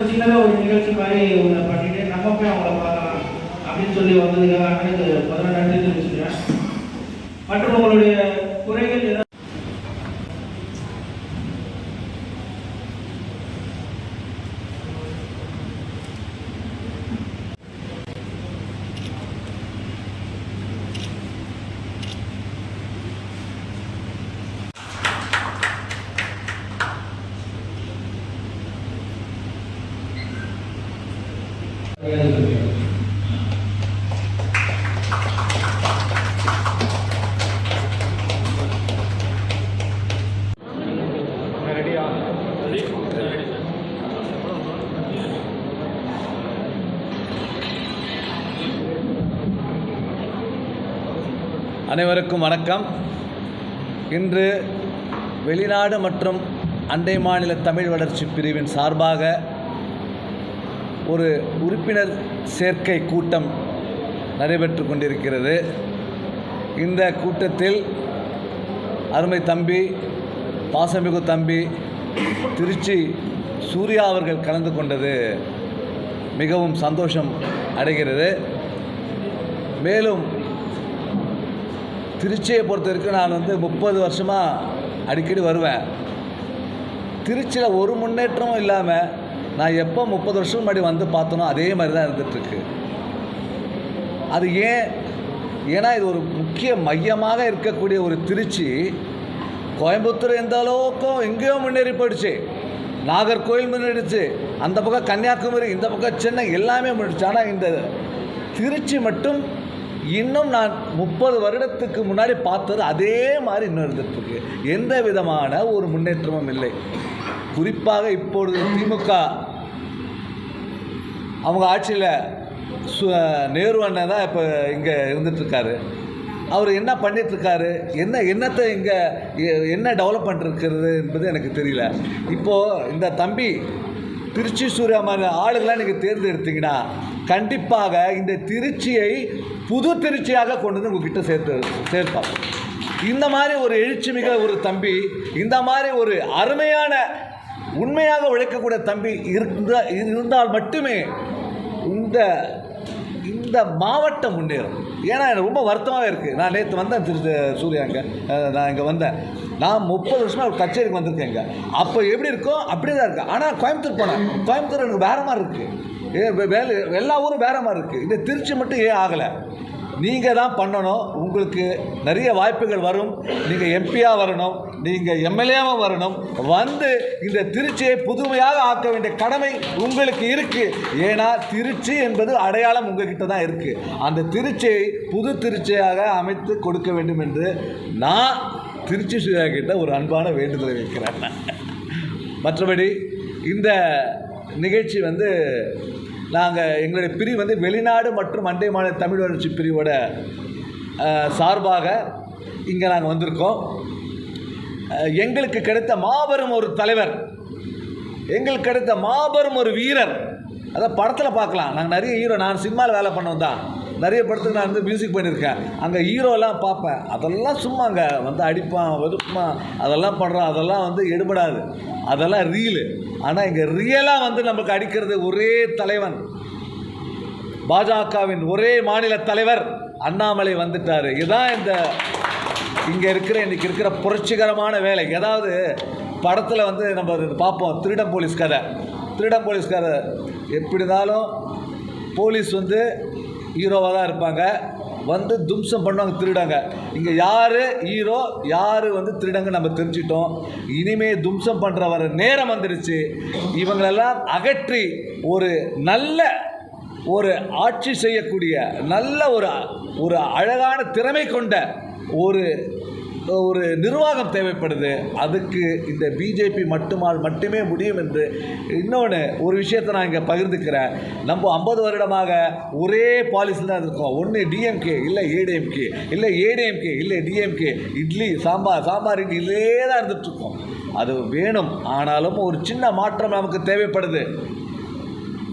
சின்னதாக ஒரு நிகழ்ச்சி மாதிரி ஒன்று பண்ணிட்டு நம்ம போய் அவங்கள பார்க்கலாம் அப்படின்னு சொல்லி வந்ததுக்காக அண்ணனுக்கு முதல்ல நன்றி தெரிவிச்சுக்கிறேன். மற்றும் உங்களுடைய குறைகள் ஏதாவது அனைவருக்கும் வணக்கம். இன்று வெளிநாடு மற்றும் அண்டை மாநில தமிழ் வளர்ச்சி பிரிவின் சார்பாக ஒரு உறுப்பினர் சேர்க்கை கூட்டம் நடைபெற்று கொண்டிருக்கிறது. இந்த கூட்டத்தில் அருமை தம்பி பாசமிகு தம்பி திருச்சி சூர்யா அவர்கள் கலந்து கொண்டது மிகவும் சந்தோஷம் அடைகிறது. மேலும் திருச்சியை பொறுத்த வரைக்கும் நான் வந்து முப்பது வருஷமாக அடிக்கடி வருவேன். திருச்சியில் ஒரு முன்னேற்றமும் இல்லாமல் நான் எப்போ முப்பது வருஷம் முன்னாடி வந்து பார்த்தனோ அதே மாதிரி தான் இருந்துகிட்ருக்கு அது ஏன்? ஏன்னா இது ஒரு முக்கிய மையமாக இருக்கக்கூடிய ஒரு திருச்சி. கோயம்புத்தூர் எந்த அளவுக்கும் எங்கேயோ முன்னேறி போயிடுச்சு. நாகர்கோயில் முன்னேறிடுச்சு. அந்த பக்கம் கன்னியாகுமரி இந்த பக்கம் சென்னை எல்லாமே முன்னேறிச்சு ஆனால் இந்த திருச்சி மட்டும் இன்னும் நான் முப்பது வருடத்துக்கு முன்னாடி பார்த்தது அதே மாதிரி இன்னும் இருந்துகிட்ருக்கு. எந்த விதமான ஒரு முன்னேற்றமும் இல்லை. குறிப்பாக இப்பொழுது திமுக அவங்க ஆட்சியில் சு நேரு அண்ணன் தான் இப்போ இங்கே இருந்துகிட்ருக்காரு. அவர் என்ன பண்ணிகிட்ருக்காரு? என்ன என்னத்தை இங்கே என்ன டெவலப்மெண்ட் இருக்கிறது என்பது எனக்கு தெரியல. இப்போது இந்த தம்பி திருச்சி சூர்யா மாதிரி ஆளுங்களாம் நீங்கள் தேர்ந்தெடுத்தீங்கன்னா கண்டிப்பாக இந்த திருச்சியை புது திருச்சியாக கொண்டு வந்து உங்ககிட்ட சேர்த்து சேர்ப்பாங்க இந்த மாதிரி ஒரு எழுச்சிமிக ஒரு தம்பி இந்த மாதிரி ஒரு அருமையான உண்மையாக உழைக்கக்கூடிய தம்பி இருந்த இருந்தால் மட்டுமே இந்த இந்த மாவட்டம் முன்னேறும். ஏன்னா எனக்கு ரொம்ப வருத்தமாகவே இருக்குது நான் நேற்று வந்தேன் திரு சூர்யா இங்கே நான் இங்கே வந்தேன். நான் முப்பது வருஷமாக ஒரு கச்சேரிக்கு வந்திருக்கேன் இங்கே. அப்போ எப்படி இருக்கோ அப்படியே தான் இருக்குது ஆனால் கோயம்புத்தூர் போனேன். கோயம்புத்தூர் எனக்கு வேறு மாதிரி இருக்குது வேலை எல்லா ஊரும் வேற மாதிரி இருக்குது இந்த திருச்சி மட்டும் ஏன் ஆகலை. நீங்கள் தான் பண்ணணும். உங்களுக்கு நிறைய வாய்ப்புகள் வரும். நீங்கள் எம்பியாக வரணும். நீங்கள் எம்எல்ஏவாக வரணும். வந்து இந்த திருச்சியை புதுமையாக ஆக்க வேண்டிய கடமை உங்களுக்கு இருக்குது ஏன்னா திருச்சி என்பது அடையாளம் உங்ககிட்ட தான் இருக்குது அந்த திருச்சியை புது திருச்சியாக அமைத்து கொடுக்க வேண்டும் என்று நான் திருச்சி சுயா கிட்ட ஒரு அன்பான வேண்டுதலை வைக்கிறேன். மற்றபடி இந்த நிகழ்ச்சி வந்து நாங்கள் எங்களுடைய பிரிவு வந்து வெளிநாடு மற்றும் அண்டை மாநில தமிழ் வளர்ச்சி பிரிவோட சார்பாக இங்கே நாங்கள் வந்திருக்கோம். எங்களுக்கு கிடைத்த மாபெரும் ஒரு தலைவர் எங்களுக்கு கிடைத்த மாபெரும் ஒரு வீரர். அதான் படத்தில் பார்க்கலாம். நாங்கள் நிறைய ஹீரோ நான் சினிமாவில் வேலை பண்ணோம் தான். நிறைய படத்துக்கு நான் வந்து மியூசிக் பண்ணியிருக்கேன். அங்கே ஹீரோலாம் பார்ப்பேன். அதெல்லாம் சும்மா அங்கே வந்து அடிப்பான் வெறுப்பான் அதெல்லாம் பண்ணுறான் அதெல்லாம் வந்து எடுபடாது. அதெல்லாம் ரீலு ஆனால் இங்கே ரியலாக வந்து நமக்கு அடிக்கிறது ஒரே தலைவன். பாஜகவின் ஒரே மாநில தலைவர் அண்ணாமலை வந்துட்டார். இதுதான் இந்த இங்கே இருக்கிற இன்றைக்கி இருக்கிற புரட்சிகரமான வேலை. ஏதாவது படத்தில் வந்து நம்ம பார்ப்போம். திருடம் போலீஸ் கதை. திருடம் போலீஸ் கதை. எப்படி இருந்தாலும் போலீஸ் வந்து ஹீரோவாக தான் இருப்பாங்க. வந்து தும்சம் பண்ணுவாங்க திருடாங்க இங்கே யார் ஹீரோ யார் வந்து திருடங்க நம்ம தெரிஞ்சிட்டோம் இனிமே தும்சம் பண்ணுற வர நேரம் வந்துடுச்சு இவங்களெல்லாம் அகற்றி ஒரு நல்ல ஒரு ஆட்சி செய்யக்கூடிய நல்ல ஒரு ஒரு அழகான திறமை கொண்ட ஒரு ஒரு நிர்வாகம் தேவைப்படுது. அதுக்கு இந்த பிஜேபி மட்டுமால் மட்டுமே முடியும் என்று இன்னொன்று ஒரு விஷயத்தை நான் இங்கே பகிர்ந்துக்கிறேன். நம்ம ஐம்பது வருடமாக ஒரே பாலிசியில் தான் இருக்கோம். ஒன்று டிஎம்கே இல்லை ஏடிஎம்கே இல்லை ஏடிஎம்கே இல்லை டிஎம்கே இட்லி சாம்பார் சாம்பார் இட்லி இதே தான் இருந்துகிட்ருக்கோம் அது வேணும். ஆனாலும் ஒரு சின்ன மாற்றம் நமக்கு தேவைப்படுது.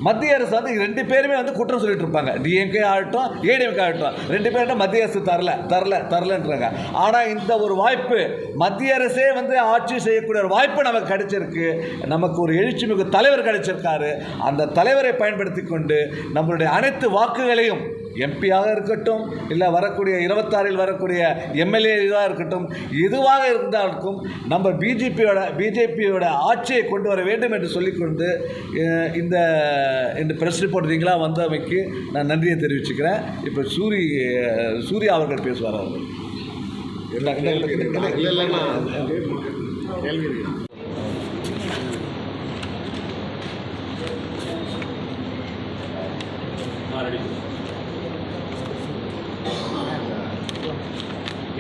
மத்திய அரசு வந்து ரெண்டு பேருமே வந்து குற்றம் சொல்லிட்டு இருப்பாங்க. டிஎம்கே ஆகட்டும் ஏடிஎம்கே ஆகட்டும். ரெண்டு பேர்கிட்ட மத்திய அரசு தரல தரல தரலன்றாங்க. ஆனால் இந்த ஒரு வாய்ப்பு மத்திய அரசே வந்து ஆட்சி செய்யக்கூடிய ஒரு வாய்ப்பு நமக்கு கிடைச்சிருக்கு. நமக்கு ஒரு எழுச்சிமிகு தலைவர் கிடைச்சிருக்காரு. அந்த தலைவரை பயன்படுத்தி கொண்டு நம்மளுடைய அனைத்து வாக்குகளையும் எம்பியாக இருக்கட்டும் இல்லை வரக்கூடிய இருபத்தாறில் வரக்கூடிய எம்எல்ஏவாக இருக்கட்டும் எதுவாக இருந்தாலும் நம்ம பிஜேபியோட பிஜேபியோட ஆட்சியை கொண்டு வர வேண்டும் என்று சொல்லிக்கொண்டு இந்த இந்த ப்ரெஸ் ரிப்போர்ட் நீங்களாக வந்தமைக்கு நான் நன்றியை தெரிவிச்சுக்கிறேன். இப்போ சூரி சூர்யா அவர்கள் பேசுவார் அவர்கள். கேள்வி இருக்கு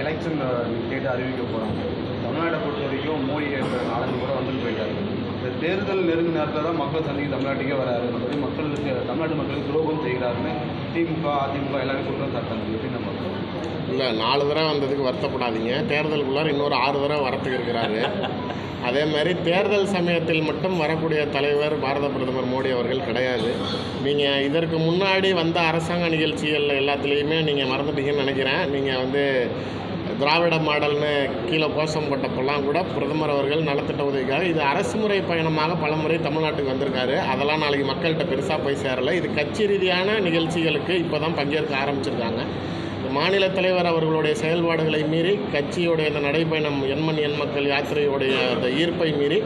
எலெக்ஷன் டேட் அறிவிக்க போகிறாங்க தமிழ்நாட்டை பொறுத்த வரைக்கும் மோடி இருக்கிற நாலஞ்சு கூட வந்துட்டு போயிட்டாரு. இந்த தேர்தல் நெருங்க நேரத்தில் தான் மக்கள் சந்திக்க தமிழ்நாட்டுக்கே வராரு. அந்த மாதிரி மக்களுக்கு தமிழ்நாட்டு மக்களுக்கு துரோகம் செய்கிறாருன்னு திமுக அதிமுக எல்லாமே குற்றம் சாட்டாங்க எப்படி நம்ம இல்லை நாலு தடவை வந்ததுக்கு வருத்தப்படாதீங்க. தேர்தலுக்குள்ளார இன்னொரு ஆறு தடவை வரத்துக்கு இருக்கிறாரு. அதே மாதிரி தேர்தல் சமயத்தில் மட்டும் வரக்கூடிய தலைவர் பாரத பிரதமர் மோடி அவர்கள் கிடையாது. நீங்கள் இதற்கு முன்னாடி வந்த அரசாங்க நிகழ்ச்சிகள் எல்லாத்துலேயுமே நீங்கள் மறந்துட்டீங்கன்னு நினைக்கிறேன். நீங்கள் வந்து திராவிட மாடல்னு கீழே கோஷம் போட்டப்பெல்லாம் கூட பிரதமர் அவர்கள் நலத்திட்ட உதவிக்காக இது அரசு முறை பயணமாக பலமுறை தமிழ்நாட்டுக்கு வந்திருக்காரு. அதெல்லாம் நாளைக்கு மக்கள்கிட்ட பெருசாக போய் சேரலை. இது கட்சி ரீதியான நிகழ்ச்சிகளுக்கு இப்போ தான் பங்கேற்க ஆரம்பிச்சிருக்காங்க. இந்த மாநில தலைவர் அவர்களுடைய செயல்பாடுகளை மீறி கட்சியுடைய இந்த நடைப்பயணம் எண்மண் எண் மக்கள் யாத்திரையுடைய அந்த ஈர்ப்பை மீறி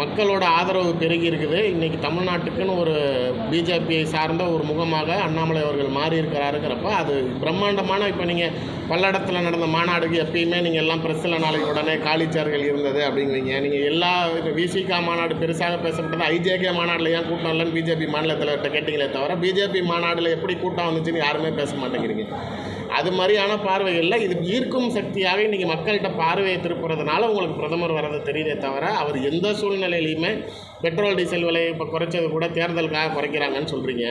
மக்களோட ஆதரவு பெருகி இருக்குது. இன்றைக்கி தமிழ்நாட்டுக்குன்னு ஒரு பிஜேபியை சார்ந்த ஒரு முகமாக அண்ணாமலை அவர்கள் மாறி இருக்கிறாருங்கிறப்ப அது பிரம்மாண்டமான இப்போ நீங்கள் பல்லடத்தில் நடந்த மாநாடுக்கு எப்பயுமே நீங்கள் எல்லாம் ப்ரெஸ்ஸில் நாளைக்கு உடனே காலிச்சார்கள் இருந்தது அப்படிங்குவீங்க நீங்கள் எல்லா விசிகா மாநாடு பெருசாக பேசப்பட்டது ஐஜேகே மாநாட்டில் ஏன் கூட்டம் இல்லைன்னு பிஜேபி மாநிலத்தில் தலைவர்கிட்ட கேட்டிங்களே தவிர பிஜேபி மாநாட்டில் எப்படி கூட்டம் வந்துச்சுன்னு யாருமே பேச மாட்டேங்கிறீங்க. அது மாதிரியான பார்வைகளில் இது ஈர்க்கும் சக்தியாக இன்றைக்கி மக்கள்கிட்ட பார்வையை திருப்புறதுனால உங்களுக்கு பிரதமர் வர்றது தெரியுதே தவிர அவர் எந்த சூழ்நிலையிலையுமே பெட்ரோல் டீசல் விலையை இப்போ குறைச்சது கூட தேர்தலுக்காக குறைக்கிறாங்கன்னு சொல்கிறீங்க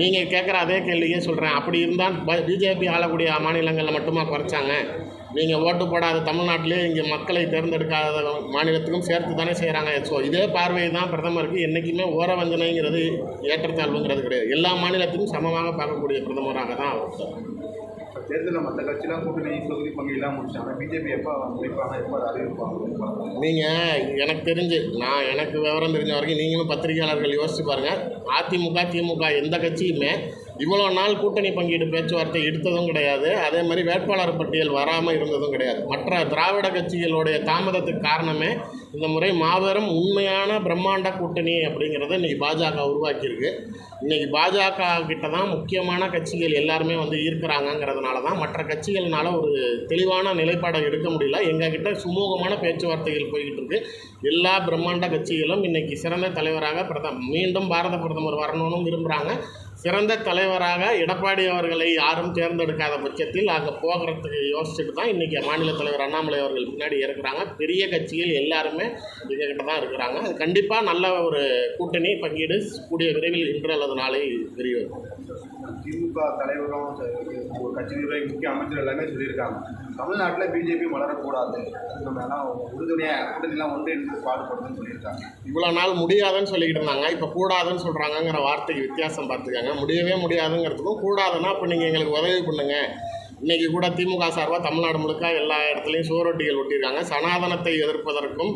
நீங்கள் கேட்குற அதே கேள்வியே சொல்கிறேன் அப்படி இருந்தால் பிஜேபி ஆளக்கூடிய மாநிலங்களில் மட்டுமா குறைச்சாங்க? நீங்கள் ஓட்டு போடாத தமிழ்நாட்டிலே இங்கே மக்களை தேர்ந்தெடுக்காத மாநிலத்துக்கும் சேர்த்து தானே செய்கிறாங்க ஸோ இதே பார்வை தான் பிரதமருக்கு என்றைக்குமே ஓர வஞ்சனைங்கிறது ஏற்றத்தாழ்வுங்கிறது கிடையாது. எல்லா மாநிலத்துக்கும் சமமாக பார்க்கக்கூடிய பிரதமராக தான் அவர். தேர்தலில் மற்ற கட்சிலாம் கூட்டணி தொகுதி பங்கெல்லாம் முடிச்சாங்க. பிஜேபி எப்போ முடிப்பாங்க எப்போ அதை அறிவிப்பாங்க நீங்கள் எனக்கு தெரிஞ்சு நான் எனக்கு விவரம் தெரிஞ்ச வரைக்கும் நீங்களும் பத்திரிகையாளர்கள் யோசிச்சு பாருங்கள் அதிமுக திமுக எந்த கட்சியுமே இவ்வளோ நாள் கூட்டணி பங்கீடு பேச்சுவார்த்தை எடுத்ததும் கிடையாது. அதே மாதிரி வேட்பாளர் பட்டியல் வராமல் இருந்ததும் கிடையாது. மற்ற திராவிட கட்சிகளுடைய தாமதத்துக்கு காரணமே இந்த முறை மாபெரும் உண்மையான பிரம்மாண்ட கூட்டணி அப்படிங்கிறத இன்றைக்கி பாஜக உருவாக்கியிருக்கு. இன்றைக்கி பாஜக கிட்ட தான் முக்கியமான கட்சிகள் எல்லாருமே வந்து ஈர்க்கிறாங்கங்கிறதுனால தான் மற்ற கட்சிகள்னால ஒரு தெளிவான நிலைப்பாடை எடுக்க முடியல. எங்ககிட்ட சுமூகமான பேச்சுவார்த்தைகள் போய்கிட்டு இருக்கு எல்லா பிரம்மாண்ட கட்சிகளும் இன்னைக்கு சிறந்த தலைவராக பிரதம் மீண்டும் பாரத பிரதமர் வரணும்னு விரும்புகிறாங்க சிறந்த தலைவராக எடப்பாடி அவர்களை யாரும் தேர்ந்தெடுக்காத பட்சத்தில் அங்கே போகிறதுக்கு யோசிச்சுட்டு தான் இன்றைக்கி மாநில தலைவர் அண்ணாமலை அவர்கள் முன்னாடி இருக்கிறாங்க. பெரிய கட்சிகள் எல்லாருமே எங்ககிட்ட தான் இருக்கிறாங்க. அது கண்டிப்பாக நல்ல ஒரு கூட்டணி பங்கீடு கூடிய விரைவில் இன்று அல்லது நாளை தெரிய திமுக தலைவரும் கட்சி நிர்வாகி முக்கிய அமைச்சர் எல்லாமே சொல்லியிருக்காங்க. தமிழ்நாட்டில் பிஜேபி வளரக்கூடாது. நம்ம எல்லாம் உறுதுணையாக கூட்டணிலாம் ஒன்று என்று பாடுபடுதுன்னு சொல்லியிருக்காங்க. இவ்வளோ நாள் முடியாதுன்னு சொல்லிக்கிட்டு இருந்தாங்க. இப்போ கூடாதுன்னு சொல்கிறாங்கங்கிற வார்த்தைக்கு வித்தியாசம் பார்த்துக்கங்க. முடியவே முடியாதுங்கிறதுக்கும் கூடாதுன்னா இப்போ நீங்கள் எங்களுக்கு உதவி பண்ணுங்க. இன்றைக்கி கூட திமுக சார்பாக தமிழ்நாடு முழுக்க எல்லா இடத்துலையும் சுவரொட்டிகள் ஒட்டியிருக்காங்க. சனாதனத்தை எதிர்ப்பதற்கும்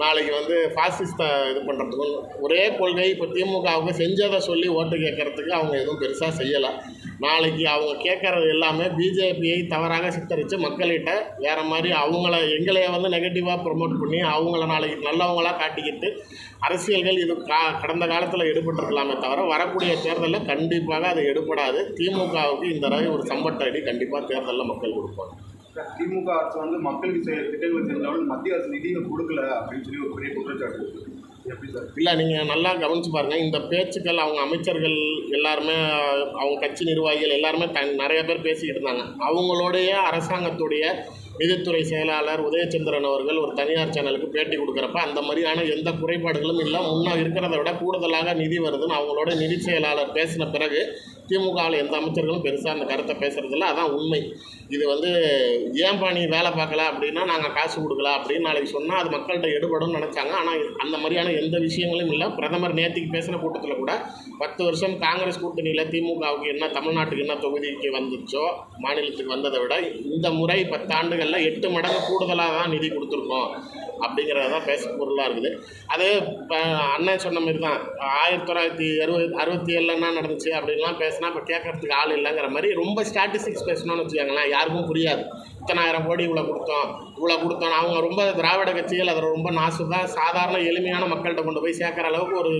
நாளைக்கு வந்து ஃபாசிஸ்டை இது பண்ணுறதுக்கும் ஒரே கொள்கை இப்போ திமுகவுக்கு செஞ்சதை சொல்லி ஓட்டு கேட்கறதுக்கு அவங்க எதுவும் பெருசாக செய்யலை. நாளைக்கு அவங்க கேட்குறது எல்லாமே பிஜேபியை தவறாக சித்தரித்து மக்கள்கிட்ட வேறு மாதிரி அவங்கள எங்களைய வந்து நெகட்டிவாக ப்ரொமோட் பண்ணி அவங்கள நாளைக்கு நல்லவங்களாக காட்டிக்கிட்டு அரசியல்கள் இது கா கடந்த காலத்தில் எடுபட்டிருக்கலாமே தவிர வரக்கூடிய தேர்தலில் கண்டிப்பாக அது எடுபடாது. திமுகவுக்கு இந்த தடவை ஒரு சம்பட்ட அடி கண்டிப்பாக தேர்தலில் மக்கள் கொடுப்பாங்க. திமுக அரசு வந்து மக்களுக்கு செய்ய திட்டங்கள் செஞ்சாலும் மத்திய அரசு நிதியை கொடுக்கல அப்படின்னு சொல்லி ஒரு பெரிய குற்றச்சாட்டு இல்லை நீங்கள் நல்லா கவனிச்சு பாருங்கள் இந்த பேச்சுக்கள் அவங்க அமைச்சர்கள் எல்லாருமே அவங்க கட்சி நிர்வாகிகள் எல்லாருமே த நிறைய பேர் பேசிக்கிட்டு இருந்தாங்க. அவங்களுடைய அரசாங்கத்துடைய நிதித்துறை செயலாளர் உதயச்சந்திரன் அவர்கள் ஒரு தனியார் சேனலுக்கு பேட்டி கொடுக்குறப்ப அந்த மாதிரியான எந்த குறைபாடுகளும் இல்லை. முன்னே இருக்கிறத விட கூடுதலாக நிதி வருதுன்னு அவங்களோட நிதி செயலாளர் பேசின பிறகு திமுகவில் எந்த அமைச்சர்களும் பெருசாக அந்த கருத்தை பேசுகிறதில்ல அதான் உண்மை. இது வந்து ஏன்பா நீ வேலை பார்க்கல அப்படின்னா நாங்கள் காசு கொடுக்கல அப்படின்னு நாளைக்கு சொன்னால் அது மக்கள்கிட்ட எடுபடும்னு நினச்சாங்க. ஆனால் அந்த மாதிரியான எந்த விஷயங்களும் இல்லை. பிரதமர் நேற்றுக்கு பேசின கூட்டத்தில் கூட பத்து வருஷம் காங்கிரஸ் கூட்டணியில் திமுகவுக்கு என்ன தமிழ்நாட்டுக்கு என்ன தொகுதிக்கு வந்துச்சோ மாநிலத்துக்கு வந்ததை விட இந்த முறை பத்தாண்டுகளில் எட்டு மடங்கு கூடுதலாக தான் நிதி கொடுத்துருக்கோம். அப்படிங்கிறது தான் பேச பொருளாக இருக்குது. அது இப்போ அண்ணன் சொன்ன மாதிரி தான் ஆயிரத்தி தொள்ளாயிரத்தி அறுபது அறுபத்தி ஏழில் என்ன நடந்துச்சு அப்படின்லாம் பேசினா இப்போ கேட்கறதுக்கு ஆள் இல்லைங்கிற மாதிரி ரொம்ப ஸ்டாட்டிஸ்டிக்ஸ் பேசணும்னு வச்சுக்கோங்களேன். யாருக்கும் புரியாது. இத்தனாயிரம் கோடி இவ்வளோ கொடுத்தோம். இவ்வளோ கொடுத்தோம் அவங்க ரொம்ப திராவிட கட்சிகள் அதில் ரொம்ப நாசுதான். சாதாரண எளிமையான மக்கள்கிட்ட கொண்டு போய் சேர்க்குற அளவுக்கு ஒரு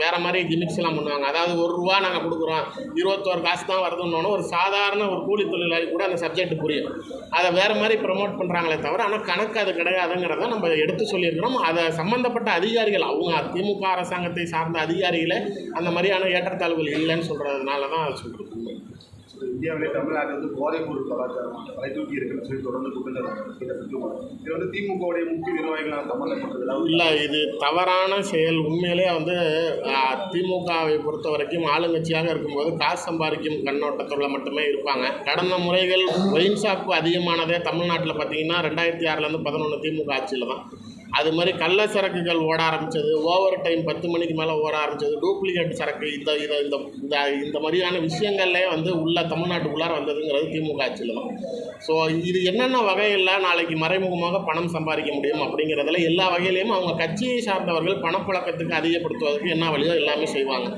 வேறு மாதிரி கிமிக்ஸ்லாம் பண்ணுவாங்க. அதாவது ஒரு ரூபா நாங்கள் கொடுக்குறோம். இருபத்தோரு காசு தான் வருதுன்னு ஒரு சாதாரண ஒரு கூலி தொழிலாளி கூட அந்த சப்ஜெக்ட் புரியும். அதை வேறு மாதிரி ப்ரமோட் பண்ணுறாங்களே தவிர ஆனால் கணக்கு அது கிடையாதுங்கிறத நம்ம எடுத்து சொல்லியிருக்கிறோம். அதை சம்மந்தப்பட்ட அதிகாரிகள் அவங்க திமுக அரசாங்கத்தை சார்ந்த அதிகாரிகளை அந்த மாதிரியான ஏற்றத்தாழ்வுகள் இல்லைன்னு சொல்கிறதுனால தான் அது இந்தியாவிலே தமிழ்நாடு வந்து போதைப்பொருள் கலாச்சாரம் தலை தூக்கி இருக்குன்னு சொல்லி தொடர்ந்து குற்றச்சாட்டு இது வந்து திமுகவுடைய முக்கிய நிர்வாகிகளான தமிழக இல்லை இது தவறான செயல். உண்மையிலே வந்து திமுகவை பொறுத்த வரைக்கும் ஆளுங்கட்சியாக இருக்கும்போது காசு சம்பாதிக்கும் கண்ணோட்டத்தில் மட்டுமே இருப்பாங்க. கடந்த முறைகள் ஒயின் ஷாப்பு அதிகமானதே தமிழ்நாட்டில் பார்த்தீங்கன்னா ரெண்டாயிரத்தி ஆறுலேருந்து பதினொன்று திமுக ஆட்சியில் தான். அது மாதிரி கள்ள சரக்குகள் ஓட ஆரம்பித்தது ஓவர் டைம் பத்து மணிக்கு மேலே ஓட ஆரம்பித்தது டூப்ளிகேட் சரக்கு இந்த இதை இந்த இந்த இந்த மாதிரியான விஷயங்கள்லே வந்து உள்ள தமிழ்நாட்டுக்குள்ளார வந்ததுங்கிறது திமுக ஆட்சியில் தான். ஸோ இது என்னென்ன வகையில் நாளைக்கு மறைமுகமாக பணம் சம்பாதிக்க முடியும் அப்படிங்கிறதுல எல்லா வகையிலையும் அவங்க கட்சியை சார்ந்தவர்கள் பணப்புழக்கத்துக்கு அதிகப்படுத்துவதற்கு என்ன வழியோ எல்லாமே செய்வாங்க.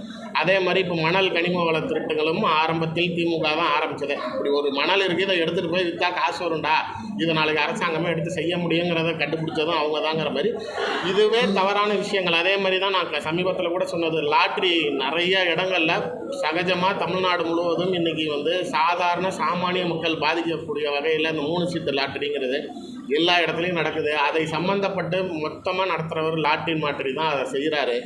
அதே மாதிரி இப்போ மணல் கனிம வள திருட்டுகளும் ஆரம்பத்தில் திமுக தான் ஆரம்பித்தது இப்படி ஒரு மணல் இருக்குது இதை எடுத்துகிட்டு போய் விற்றா காசு வரும்டா. இதை நாளைக்கு அரசாங்கமே எடுத்து செய்ய முடியுங்கிறத கண்டுபிடிச்சதும் அவங்க தாங்கிற மாதிரி. இதுவே தவறான விஷயங்கள். அதே மாதிரி தான் நான் சமீபத்தில் கூட சொன்னது லாட்ரி நிறைய இடங்களில் சகஜமாக தமிழ்நாடு முழுவதும் இன்றைக்கி வந்து சாதாரண சாமானிய மக்கள் பாதிக்கக்கூடிய வகையில் இந்த மூணு சீட்டு லாட்டரிங்கிறது எல்லா இடத்துலையும் நடக்குது. அதை சம்மந்தப்பட்டு மொத்தமாக நடத்துகிறவர் லாட்டின் மாற்றி தான் அதை செய்கிறாரு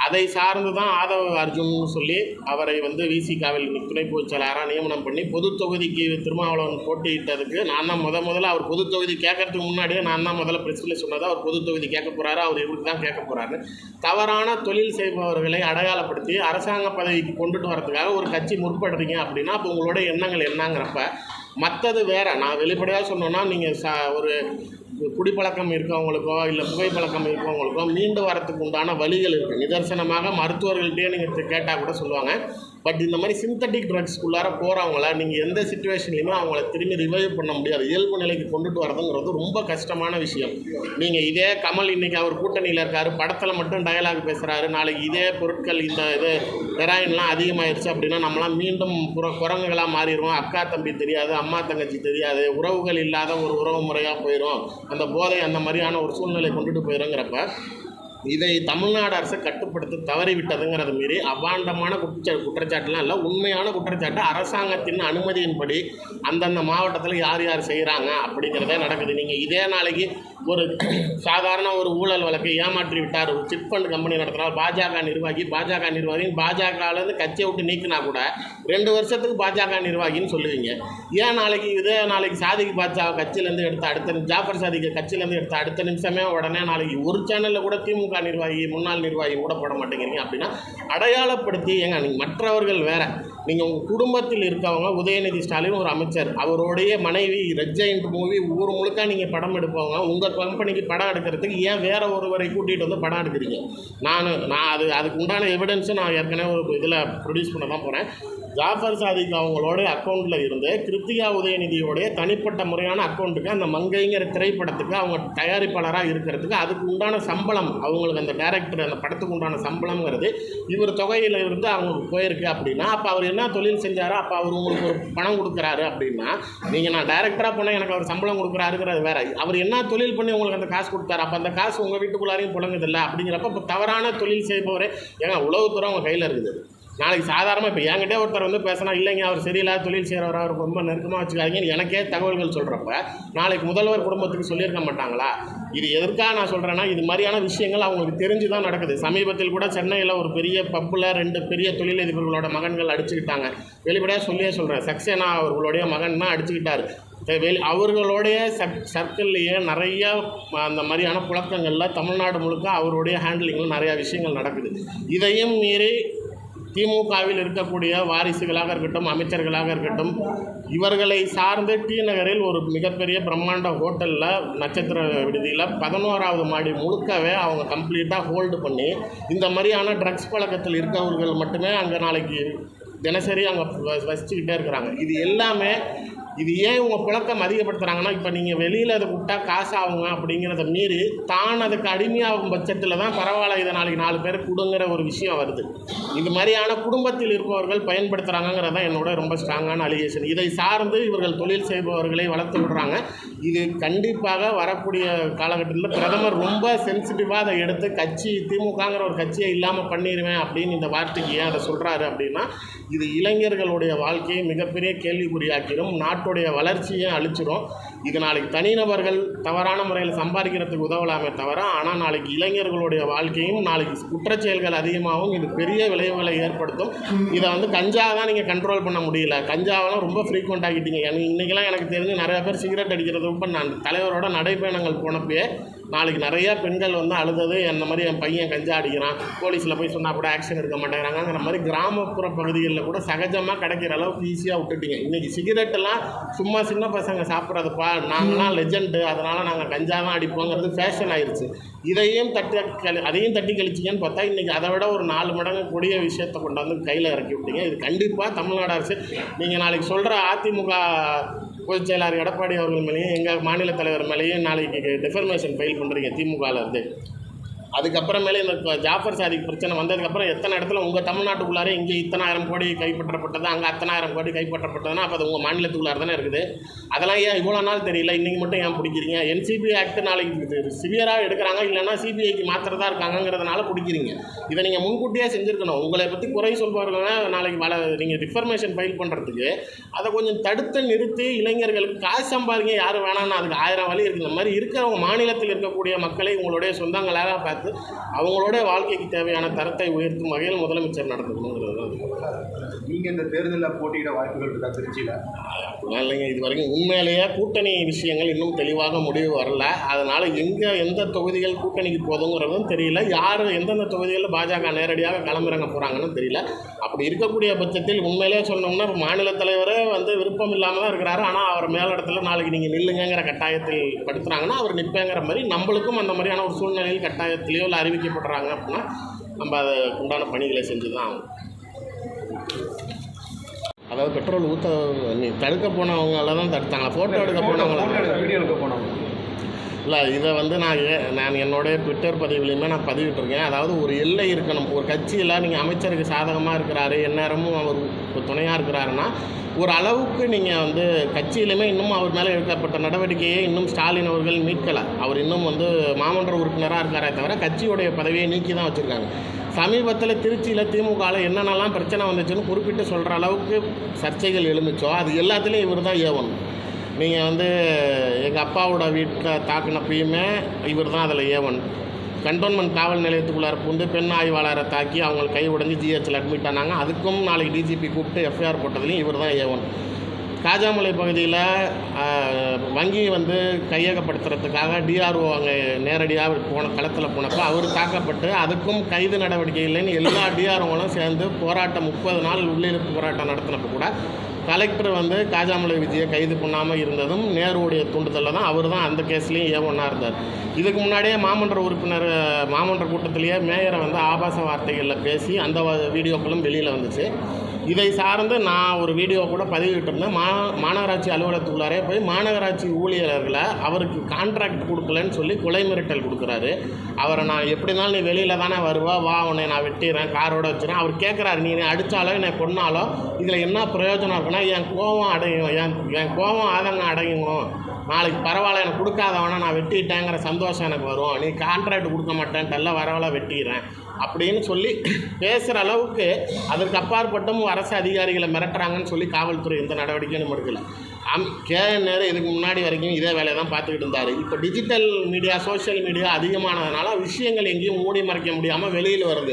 அதை சார்ந்து தான் ஆதவ அர்ஜுன் சொல்லி அவரை வந்து விசிகாவில் துணை பொதுச்செயலாளராக நியமனம் பண்ணி பொது தொகுதிக்கு திருமாவளவன் போட்டியிட்டதுக்கு நான் தான் முத முதல்ல அவர் பொது தொகுதி கேட்கறதுக்கு முன்னாடியே நான் தான் முதல்ல பிரஸ்ல சொன்னது அவர் பொது தொகுதி கேட்க போகிறாரு அவர் இவருக்கு தான் கேட்க போகிறாரு தவறான தொழில் செய்பவர்களை அடையாளப்படுத்தி அரசாங்க பதவிக்கு கொண்டுட்டு வரதுக்காக ஒரு கட்சி முற்படுறீங்க அப்படின்னா அப்போ உங்களோட எண்ணங்கள் என்னங்கிறப்ப மற்றது வேற. நான் வெளிப்படையாக சொன்னோன்னா நீங்கள் ச ஒரு குடிப்பழக்கம் இருக்கவங்களுக்கோ இல்லை புகைப்பழக்கம் இருக்கவங்களுக்கோ மீண்டு வரத்துக்கு உண்டான வழிகள் இருக்குது நிதர்சனமாக மருத்துவர்கள்ட்டே நீங்கள் கேட்டால் கூட சொல்லுவாங்க. பட் இந்த மாதிரி சிந்தட்டிக் ட்ரக்ஸ்க்குள்ளார போகிறவங்கள நீங்கள் எந்த சுச்சுவேஷன்லையுமே அவங்கள திரும்பி ரிவைவ் பண்ண முடியாது. இயல்பு நிலைக்கு கொண்டுட்டு வரதுங்கிறது ரொம்ப கஷ்டமான விஷயம். நீங்கள் இதே கமல் இன்னைக்கு அவர் கூட்டணியில் இருக்கார். படத்தில் மட்டும் டயலாக் பேசுகிறாரு நாளைக்கு இதே பொருட்கள் இந்த இது ஹெராயின்லாம் அதிகமாயிருச்சு அப்படின்னா நம்மளாம் மீண்டும் புற குரங்குகளாக மாறிடுவோம். அக்கா தம்பி தெரியாது அம்மா தங்கச்சி தெரியாது. உறவுகள் இல்லாத ஒரு உறவு முறையாக போயிடும் அந்த போதை அந்த மாதிரியான ஒரு சூழ்நிலை கொண்டுட்டு போயிடுங்கிறப்ப இதை தமிழ்நாடு அரசு கட்டுப்படுத்த தவறிவிட்டதுங்கிறது மீறி அபாண்டமான குற்றச்சா குற்றச்சாட்டுலாம் இல்லை. உண்மையான குற்றச்சாட்டு அரசாங்கத்தின் அனுமதியின்படி அந்தந்த மாவட்டத்தில் யார் யார் செய்கிறாங்க அப்படிங்கிறதே நடக்குது. நீங்கள் இதே நாளைக்கு ஒரு சாதாரண ஒரு ஊழல் வழக்கை ஏமாற்றி விட்டார். ஒரு சிட் ஃபண்ட் கம்பெனி நடத்தினால் பாஜக நிர்வாகி பாஜக நிர்வாகி பாஜகலேருந்து கட்சியை விட்டு நீக்கினா கூட ரெண்டு வருஷத்துக்கு பாஜக நிர்வாகின்னு சொல்லுவீங்க. ஏன் நாளைக்கு இதே நாளைக்கு சாதிக்கு பாஜக கட்சியிலேருந்து எடுத்த அடுத்த ஜாஃபர் சாதிக்கு கட்சியிலேருந்து எடுத்த அடுத்த நிமிஷமே உடனே நாளைக்கு ஒரு சேனலில் கூட திமுக நிர்வாகி முன்னாள் நிர்வாகி கூட போட மாட்டேங்கிறீங்க அப்படின்னா அடையாளப்படுத்தி ஏங்க நீங்கள் மற்றவர்கள் வேற. நீங்கள் உங்கள் குடும்பத்தில் இருக்கவங்க உதயநிதி ஸ்டாலின் ஒரு அமைச்சர் அவருடைய மனைவி ரெஜெயின்ட் மூவி ஊர் முழுக்க நீங்கள் படம் எடுப்பவங்க உங்கள் கம்பெனிக்கு படம் எடுக்கிறதுக்கு ஏன் வேற ஒருவரை கூட்டிகிட்டு வந்து படம் எடுக்கிறீங்க? நான் நான் அது அதுக்கு உண்டான எவிடன்ஸும் நான் ஏற்கனவே ஒரு இதில் ப்ரொடியூஸ் பண்ண தான் போகிறேன் ஜாஃபர் சாதிக் அவங்களோட அக்கௌண்ட்டில் இருந்து கிருத்திகா உதயநிதியோடைய தனிப்பட்ட முறையான அக்கௌண்ட்டுக்கு அந்த மங்கைங்கிற திரைப்படத்துக்கு அவங்க தயாரிப்பாளராக இருக்கிறதுக்கு அதுக்கு உண்டான சம்பளம் அவங்களுக்கு அந்த டேரக்டர் அந்த படத்துக்கு உண்டான சம்பளம்ங்கிறது இவர் தொகையில் இருந்து அவங்களுக்கு போயிருக்கு அப்படின்னா அப்போ அவர் என்ன தொழில் செஞ்சாரோ? அப்போ அவர் உங்களுக்கு ஒரு பணம் கொடுக்குறாரு அப்படின்னா நீங்கள் நான் டைரக்டராக போனால் எனக்கு அவர் சம்பளம் கொடுக்குறாருங்கிறது வேற. அவர் என்ன தொழில் பண்ணி உங்களுக்கு அந்த காசு கொடுத்தாரு? அப்போ அந்த காசு உங்கள் வீட்டுக்குள்ளாரையும் புழங்குதில்ல அப்படிங்கிறப்ப இப்போ தவறான தொழில் செய்பவரே ஏன்னா உளவுத்துறை அவங்க கையில் இருக்குது. நாளைக்கு சாதாரணமாக இப்போ என்கிட்டே ஒருத்தர் வந்து பேசினா இல்லைங்க அவர் சரியில்லாத தொழில் செய்கிறவர் அவர் ரொம்ப நெருக்கமாக வச்சுக்காதீங்கன்னு எனக்கே தகவல்கள் சொல்கிறப்ப நாளைக்கு முதல்வர் குடும்பத்துக்கு சொல்லியிருக்க மாட்டாங்களா? இது எதற்காக நான் சொல்கிறேன்னா இது மாதிரியான விஷயங்கள் அவங்களுக்கு தெரிஞ்சு தான் நடக்குது. சமீபத்தில் கூட சென்னையில் ஒரு பெரிய பப்பில் ரெண்டு பெரிய தொழிலதிபர்களோட மகன்கள் அடிச்சுக்கிட்டாங்க. வெளிப்படையாக சொல்லியே சொல்கிறேன் சக்சேனா அவர்களுடைய மகன் தான் அடிச்சுக்கிட்டாரு வெளி அவர்களுடைய சக் சர்க்கிள்லேயே நிறைய அந்த மாதிரியான புழக்கங்களில் தமிழ்நாடு முழுக்க அவருடைய ஹேண்ட்லிங்கில் நிறையா விஷயங்கள் நடக்குது. இதையும் மீறி திமுகவில் இருக்கக்கூடிய வாரிசுகளாக இருக்கட்டும் அமைச்சர்களாக இருக்கட்டும் இவர்களை சார்ந்து டி நகரில் ஒரு மிகப்பெரிய பிரம்மாண்ட ஹோட்டலில் நட்சத்திர விடுதியில் பதினோராவது மாடி முழுக்கவே அவங்க கம்ப்ளீட்டாக ஹோல்டு பண்ணி இந்த மாதிரியான ட்ரக்ஸ் பழக்கத்தில் இருக்கவர்கள் மட்டுமே அங்கே நாளைக்கு தினசரி அங்கே வசிச்சுக்கிட்டே இருக்கிறாங்க. இது எல்லாமே இது ஏன் இவங்க புழக்கம் அதிகப்படுத்துகிறாங்கன்னா இப்போ நீங்கள் வெளியில் அதை விட்டா காசு ஆகுங்க அப்படிங்கிறத மீறி தான் அதுக்கு அடிமையாகும் பட்சத்தில் தான் பரவாயில்ல இதை நாளைக்கு நாலு பேர் கொடுங்கிற ஒரு விஷயம் வருது. இது மாதிரியான குடும்பத்தில் இருப்பவர்கள் பயன்படுத்துகிறாங்கிறது தான் என்னோட ரொம்ப ஸ்ட்ராங்கான அலிகேஷன் இதை சார்ந்து இவர்கள் தொழில் செய்பவர்களை வளர்த்து விடுறாங்க. இது கண்டிப்பாக வரக்கூடிய காலகட்டத்தில் பிரதமர் ரொம்ப சென்சிட்டிவாக அதை எடுத்து கட்சி திமுகங்கிற ஒரு கட்சியை இல்லாமல் பண்ணிடுவேன் அப்படின்னு இந்த வார்த்தைக்கு ஏன் அதை சொல்கிறாரு அப்படின்னா இது இளைஞர்களுடைய வாழ்க்கையை மிகப்பெரிய கேள்விக்குறியாக்கிடும். நாட்டு நாட்டுடைய வளர்ச்சியை அழிச்சிடும் இது நாளைக்கு தனிநபர்கள் தவறான முறையில் சம்பாதிக்கிறதுக்கு உதவலாமே தவிர ஆனால் நாளைக்கு இளைஞர்களுடைய வாழ்க்கையும் நாளைக்கு குற்றச்செயல்கள் அதிகமாகவும் இது பெரிய விளைவுகளை ஏற்படுத்தும். இதை வந்து கஞ்சா தான் நீங்கள் கண்ட்ரோல் பண்ண முடியல. கஞ்சாவெல்லாம் ரொம்ப ஃப்ரீக்வெண்ட் ஆகிட்டீங்க எனக்கு இன்றைக்கெல்லாம் எனக்கு தெரிஞ்சு நிறைய பேர் சிகரெட் அடிக்கிறது நான் தலைவரோட நடைப்பயணங்கள் போனப்பயே நாளைக்கு நிறைய பெண்கள் வந்து அழுதது அந்த மாதிரி என் பையன் கஞ்சா அடிக்கிறான் போலீஸில் போய் சொன்னால் கூட ஆக்ஷன் எடுக்க மாட்டேங்கிறாங்கிற மாதிரி கிராமப்புற பகுதிகளில் கூட சகஜமாக கிடைக்கிற அளவுக்கு ஈஸியாக விட்டுட்டீங்க. இன்றைக்கி சிகரெட்டெல்லாம் சும்மா சின்ன பசங்க சாப்பிட்றதுப்பா நாங்களாம் லெஜெண்டு அதனால் நாங்கள் கஞ்சா தான் அடிப்போங்கிறது ஃபேஷன் ஆயிடுச்சு இதையும் தட்டி கழி அதையும் தட்டி கழிச்சிங்கன்னு பார்த்தா இன்றைக்கி அதை விட ஒரு நாலு மடங்கு கொடிய விஷயத்தை கொண்டாந்து கையில் இறக்கி விட்டீங்க. இது கண்டிப்பாக தமிழ்நாடு அரசு நீங்கள் நாளைக்கு சொல்கிற அதிமுக பொதுச் செயலாளர் எடப்பாடி அவர்கள் மேலேயும் எங்கள் மாநில தலைவர் மேலேயும் நாளைக்கு டிஃபர்மேஷன் ஃபைல் பண்ணுறீங்க திமுகவில் இருந்து. அதுக்கப்புறமேலே இந்த ஜாஃபர் சாதிக் பிரச்சனை வந்ததுக்கப்புறம் எத்தனை இடத்துல உங்கள் தமிழ்நாட்டுக்குள்ளாரே இங்கே இத்தனாயிரம் கோடி கைப்பற்றப்பட்டது அங்கே அத்தனாயிரம் கோடி கைப்பற்றப்பட்டதுன்னா அப்போ அது உங்கள் மாநிலத்துக்குள்ளார தானே இருக்குது. அதெல்லாம் ஏன் இவ்வளோ நாள் தெரியல இன்றைக்கி மட்டும் ஏன் பிடிக்கிறீங்க? என்சிபி ஆக்ட் நாளைக்கு சிவியராக எடுக்கிறாங்க இல்லைன்னா சிபிஐக்கு மாத்திரதா இருக்காங்கங்கிறதுனால பிடிக்கிறீங்க. இதை நீங்கள் முன்கூட்டியே செஞ்சுருக்கணும். உங்களை பற்றி குறை சொல்பவர்கள்னா நாளைக்கு வள நீங்கள் ரிஃபர்மேஷன் ஃபைல் பண்ணுறதுக்கு அதை கொஞ்சம் தடுத்து நிறுத்தி இளைஞர்களுக்கு காசு சம்பாதிங்க யாரும் வேணாம்னு அதுக்கு ஆயிரம் வழி இருக்குது இந்த மாதிரி இருக்கிறவங்க மாநிலத்தில் இருக்கக்கூடிய மக்களை உங்களுடைய சொந்தங்களாக பார்த்து அவங்களோட வாழ்க்கைக்கு தேவையான தரத்தை உயர்த்தும் வகையில் முதலமைச்சர் நடந்துக்கணுங்கிறது தான் நீங்கள் இந்த தேர்தலில் போட்டியிட வாய்ப்புகள் இருக்கா திருச்சியில்? இல்லைங்க இது வரைக்கும் உண்மையிலேயே கூட்டணி விஷயங்கள் இன்னும் தெளிவாக முடிவு வரல. அதனால் எங்கே எந்த தொகுதிகள் கூட்டணிக்கு போதுங்கிறதும் தெரியல. யார் எந்தெந்த தொகுதிகளில் பாஜக நேரடியாக களமிறங்க போகிறாங்கன்னு தெரியல. அப்படி இருக்கக்கூடிய பட்சத்தில் உண்மையிலேயே சொன்னோம்னா மாநில தலைவரே வந்து விருப்பம் இல்லாமல் தான் இருக்கிறாரு. ஆனால் அவர் மேலிடத்துல நாளைக்கு நீங்கள் நில்லுங்கங்கிற கட்டாயத்தில் படுத்துறாங்கன்னா அவர் நிற்பேங்கிற மாதிரி நம்மளுக்கும் அந்த மாதிரியான ஒரு சூழ்நிலையில் கட்டாயத்திலேயோ இல்லை அறிவிக்கப்படுறாங்க அப்படின்னா நம்ம அதை உண்டான பணிகளை செஞ்சு தான் ஆகணும். அதாவது பெட்ரோல் ஊற்ற நீ தடுக்க போனவங்கள தான் தடுத்தாங்க ஃபோட்டோ எடுக்க போனவங்கள வீடியோ எடுக்க போனவங்க. இல்லை இதை வந்து நான் ஏ- நான் என்னுடைய ட்விட்டர் பதிவுலையுமே நான் பதிவிட்டிருக்கேன். அதாவது ஒரு எல்லை இருக்கணும். ஒரு கட்சியில் நீங்கள் அமைச்சருக்கு சாதகமாக இருக்கிறாரு எந்நேரமும் அவர் துணையாக இருக்கிறாருன்னா ஒரு அளவுக்கு நீங்கள் வந்து கட்சியிலுமே இன்னும் அவர் மேலே எடுக்கப்பட்ட நடவடிக்கையை இன்னும் ஸ்டாலின் அவர்கள் மீட்கலை. அவர் இன்னும் வந்து மாமன்ற உறுப்பினராக இருக்காரே தவிர கட்சியுடைய பதவியை நீக்கி தான் வச்சுருக்காங்க. சமீபத்தில் திருச்சியில் திமுகவில் என்னென்னலாம் பிரச்சனை வந்துச்சுன்னு குறிப்பிட்டு சொல்கிற அளவுக்கு சர்ச்சைகள் எழுந்துச்சோ? அது எல்லாத்துலேயும் இவர் தான் ஏவணும் நீங்கள் வந்து எங்கள் அப்பாவோட வீட்டில் தாக்குனப்பையுமே இவர் தான் அதில் ஏவன் கண்டோன்மெண்ட் காவல் நிலையத்துக்குள்ளார புந்து பெண் ஆய்வாளரை தாக்கி அவங்க கை உடஞ்சி ஜிஹெச்சில் அட்மிட் ஆனாங்க. அதுக்கும் நாளைக்கு டிஜிபி கூப்பிட்டு எஃப்ஐஆர் போட்டதுலேயும் இவர் தான் ஏவன் காஜாமலை பகுதியில் வங்கி வந்து கையகப்படுத்துறதுக்காக டிஆர்ஓ அங்கே நேரடியாக போன களத்தில் போனப்போ அவர் தாக்கப்பட்டு அதுக்கும் கைது நடவடிக்கை இல்லைன்னு எல்லா டிஆர்ஓங்களும் சேர்ந்து போராட்டம் முப்பது நாள் உள்ளிருப்பு போராட்டம் நடத்தினப்போ கூட கலெக்டர் வந்து காஜாமலை விஜயை கைது பண்ணாமல் இருந்ததும் நேருடைய தூண்டுதலில் தான் அவர் தான் அந்த கேஸ்லேயும் ஏவொன்னாக இருந்தார். இதுக்கு முன்னாடியே மாமன்ற உறுப்பினர் மாமன்ற கூட்டத்திலேயே மேயரை வந்து ஆபாச வார்த்தைகளில் பேசி அந்த வீடியோக்களும் வெளியில் வந்துச்சு. இதை சார்ந்து நான் ஒரு வீடியோ கூட பதிவிட்டிருந்தேன். மா மாநகராட்சி அலுவலகத்துக்குள்ளாரே போய் மாநகராட்சி ஊழியர்களை அவருக்கு கான்ட்ராக்ட் கொடுக்கலன்னு சொல்லி கொலை மிரட்டல் கொடுக்குறாரு. அவரை நான் எப்படினாலும் நீ வெளியில் தானே வருவா வா உன்னை நான் வெட்டிடுறேன் காரோட வச்சுறேன். அவர் கேட்குறாரு நீ என்னை அடித்தாலோ என்னை கொன்னாலோ இதில் என்ன பிரயோஜனம் இருக்குன்னா என் கோபம் அடையும் என் என் கோபம் ஆதங்கம் அடையணும். நாளைக்கு பரவாயில்ல எனக்கு கொடுக்காதவனா நான் வெட்டிட்டேங்கிற சந்தோஷம் எனக்கு வரும். நீ கான்ட்ராக்ட் கொடுக்க மாட்டேன்ட்டெல்லாம் வரவல வெட்டிடுறேன் அப்படின்னு சொல்லி பேசுகிற அளவுக்கு அதற்கு அப்பாற்பட்டும் அரசு அதிகாரிகளை மிரட்டுறாங்கன்னு சொல்லி காவல்துறை எந்த நடவடிக்கையும் எடுக்கலை. அம் கே நேரம் இதுக்கு முன்னாடி வரைக்கும் இதே வேலையை தான் பார்த்துக்கிட்டு இருந்தார். இப்போ டிஜிட்டல் மீடியா சோஷியல் மீடியா அதிகமானதுனால விஷயங்கள் எங்கேயும் மூடி மறைக்க முடியாமல் வெளியில் வருது.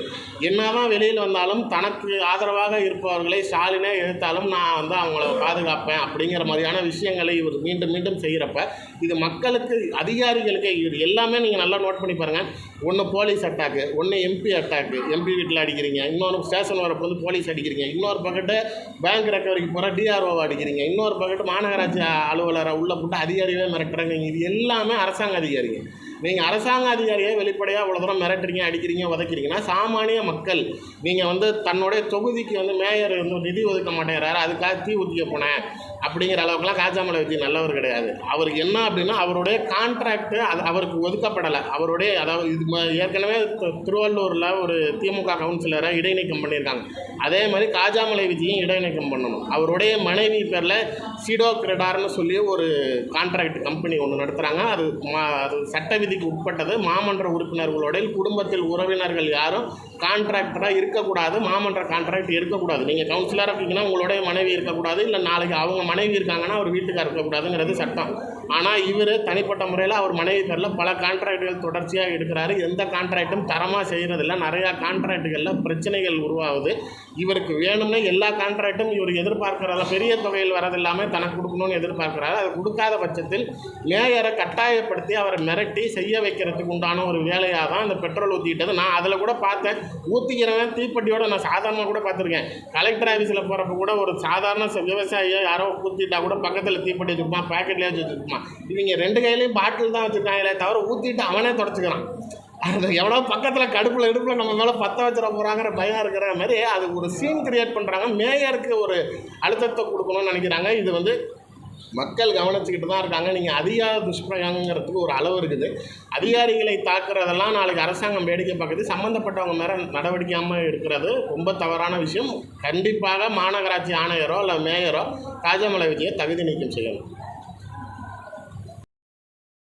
என்ன தான் வெளியில் வந்தாலும் தனக்கு ஆதரவாக இருப்பவர்களை ஸ்டாலினே எதிர்த்தாலும் நான் வந்து அவங்கள பாதுகாப்பேன் அப்படிங்கிற மாதிரியான விஷயங்களை இவர் மீண்டும் மீண்டும் செய்கிறப்ப இது மக்களுக்கு அதிகாரிகளுக்கு இது எல்லாமே நீங்கள் நல்லா நோட் பண்ணி பாருங்கள் ஒன்று போலீஸ் அட்டாக்கு ஒன்று எம்பி அட்டாக்கு எம்பி வீட்டில் அடிக்கிறீங்க. இன்னொரு ஸ்டேஷன் வரப்போ வந்து போலீஸ் அடிக்கிறீங்க. இன்னொரு பக்கெட்டு பேங்க் ரெக்கவரிக்கு போகிற டிஆர்ஓ அடிக்கிறீங்க. இன்னொரு பக்கெட்டு மாநகராட்சி அலுவலரை உள்ளே போட்டு அதிகாரிகளே மிரட்டுறாங்க. இது எல்லாமே அரசாங்க அதிகாரிங்க. நீங்கள் அரசாங்க அதிகாரியை வெளிப்படையாக இவ்வளோ தூரம் மிரட்டுறீங்க அடிக்கிறீங்க உதைக்கிறீங்கன்னா சாமானிய மக்கள். நீங்கள் வந்து தன்னுடைய தொகுதிக்கு வந்து மேயர் வந்து நிதி ஒதுக்க மாட்டேங்கிறாரு. அதுக்காக தீ ஊற்றிக்க போனேன். அப்படிங்கிற அளவுக்குலாம் காஜாமலை விஜய் நல்லவர் கிடையாது. அவருக்கு என்ன அப்படின்னா அவருடைய கான்ட்ராக்டு அது அவருக்கு ஒதுக்கப்படலை. அவருடைய அதாவது இது ஏற்கனவே திருவள்ளூரில் ஒரு திமுக கவுன்சிலரை இடைநீக்கம் பண்ணியிருக்காங்க. அதே மாதிரி காஜாமலை விஜயும் இடைநீக்கம் பண்ணணும். அவருடைய மனைவி பேரில் சிடோ கிரெடார்னு சொல்லி ஒரு கான்ட்ராக்ட் கம்பெனி ஒன்று நடத்துகிறாங்க அது மா அது சட்ட விதிக்கு உட்பட்டது. மாமன்ற உறுப்பினர்களோட குடும்பத்தில் உறவினர்கள் யாரும் கான்ட்ராக்டராக இருக்கக்கூடாது. மாமன்ற கான்ட்ராக்ட் இருக்கக்கூடாது. நீங்கள் கவுன்சிலராக இருக்கீங்கன்னா உங்களுடைய மனைவி இருக்கக்கூடாது. இல்லை நாளைக்கு அவங்க மனைவி இருக்காங்கன்னா அவர் வீட்டுக்கார் இருக்கக்கூடாதுங்கிறது சட்டம். ஆனால் இவர் தனிப்பட்ட முறையில் அவர் மனைவி பேரில் பல கான்ட்ராக்டுகள் தொடர்ச்சியாக எடுக்கிறாரு. எந்த கான்ட்ராக்டும் தரமாக செய்கிறதில்ல நிறையா கான்ட்ராக்டுகளில் பிரச்சனைகள் உருவாகுது. இவருக்கு வேணும்னே எல்லா கான்ட்ராக்டும் இவர் எதிர்பார்க்கிறத பெரிய தொகையில் வரதில்லாமல் தனக்கு கொடுக்கணும்னு எதிர்பார்க்கிறாரு. அதை கொடுக்காத பட்சத்தில் மேயரை கட்டாயப்படுத்தி அவரை மிரட்டி செய்ய வைக்கிறதுக்கு உண்டான ஒரு வேலையாக தான் இந்த பெட்ரோல் ஊற்றிக்கிட்டது நான் அதில் கூட பார்த்தேன். ஊற்றிக்கிறவன் தீப்பெட்டியோட நான் சாதாரணமாக கூட பார்த்துருக்கேன். கலெக்டர் ஆஃபீஸில் போகிறப்ப கூட ஒரு சாதாரண விவசாயியை யாரோ ஊற்றிட்டா கூட பக்கத்தில் தீப்பெட்டி வச்சுருப்பான் பேக்கெட்லேயே வச்சுருப்பான். இவங்க ரெண்டு கையிலையும் பாட்டில் தான் வச்சுருக்காங்களே தவிர ஊற்றிட்டு அவனே தொடச்சிக்கிறான். அது எவ்வளோ பக்கத்தில் கடுப்பில் இடுப்பில் நம்ம மேலே பற்ற வச்சிட போகிறாங்கிற பயம் இருக்கிற மாதிரி அது ஒரு சீன் கிரியேட் பண்ணுறாங்க மேயருக்கு ஒரு அழுத்தத்தை கொடுக்கணும்னு நினைக்கிறாங்க. இது வந்து மக்கள் கவனிச்சுக்கிட்டு தான் இருக்காங்க. நீங்கள் அதிகார துஷ்பிரயோகங்கிறதுக்கு ஒரு அளவு இருக்குது. அதிகாரிகளை தாக்குறதெல்லாம் நாளைக்கு அரசாங்கம் வேடிக்கை பார்க்குது. சம்மந்தப்பட்டவங்க மேலே நடவடிக்கையாமல் இருக்கிறது ரொம்ப தவறான விஷயம். கண்டிப்பாக மாநகராட்சி ஆணையரோ இல்லை மேயரோ காஜமலை விஜயை தகுதி நீக்கம் செய்யணும்.